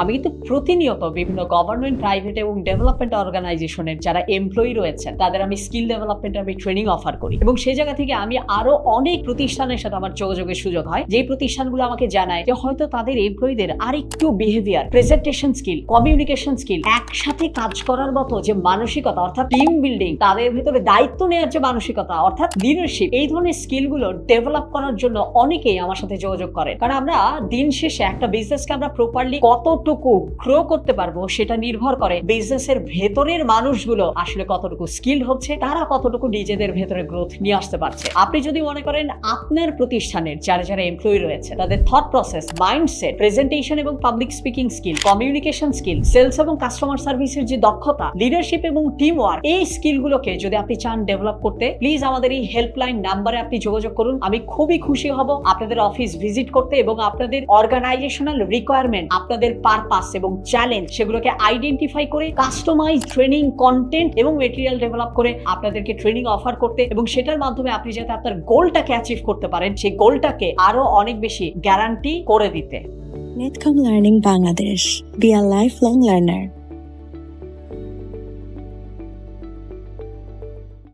আমি কিন্তু প্রতিনিয়ত বিভিন্ন গভর্নমেন্ট প্রাইভেট এবং ডেভেলপমেন্ট অর্গানাইজেশনের যারা এমপ্লয়ি রয়েছেন তাদের আমি স্কিল ডেভেলপমেন্ট আমি ট্রেনিং অফার করি। এবং সেই জায়গা থেকে আমি আরও অনেক প্রতিষ্ঠানের সাথে আমার যোগাযোগের সুযোগ হয় যে প্রতিষ্ঠানগুলো আমাকে জানায় যে হয়তো তাদের এমপ্লয়ীদের আরেকটু behaviour presentation skill communication skill একসাথে কাজ করার মতো যে মানসিকতা, অর্থাৎ টিম বিল্ডিং তাদের ভিতরে দায়িত্ব নেওয়ার যে মানসিকতা, অর্থাৎ লিডারশিপ এই ধরনের স্কিলগুলো ডেভেলপ করার জন্য অনেকেই আমার সাথে যোগাযোগ করে। কারণ আমরা দিন শেষে একটা বিজনেসকে আমরা প্রপারলি কতটুকু গ্রো করতে পারব সেটা নির্ভর করে বিজনেসের ভেতরের মানুষগুলো আসলে কতটুকু স্কিল হচ্ছে, তারা কতটুকু নিজেদের ভেতরে গ্রোথ নিয়ে আসতে পারছে। আপনি যদি মনে করেন আপনার প্রতিষ্ঠানের যারা যারা এমপ্লয়ি রয়েছে, তাদের থট প্রসেস মাইন্ডসেট প্রেজেন্টেশন এবং public speaking skill communication skill sales এবং কাস্টমার সার্ভিসের যে দক্ষতা লিডারশিপ এবং টিম ওয়ার্ক এই স্কিলগুলোকে যদি আপনি চান ডেভেলপ করতে প্লিজ আমাদের এই হেল্পলাইন নাম্বারে আপনি যোগাযোগ করুন। আমি খুবই খুশি হব আপনাদের অফিস ভিজিট করতে এবং আপনাদের অর্গানাইজেশনাল রিকোয়ারমেন্ট আপনাদের পারপাস এবং চ্যালেঞ্জ সেগুলোকে আইডেন্টিফাই করে কাস্টমাইজ ট্রেনিং কন্টেন্ট এবং মেটেরিয়াল ডেভেলপ করে আপনাদেরকে ট্রেনিং অফার করতে এবং সেটার মাধ্যমে আপনি যাতে আপনার গোলটাকে অ্যাচিভ করতে পারেন, সেই গোলটাকে আরও অনেক বেশি গ্যারান্টি করে দিতে নেটকম লার্নিং বাংলাদেশ বি আর লাইফ লং learner.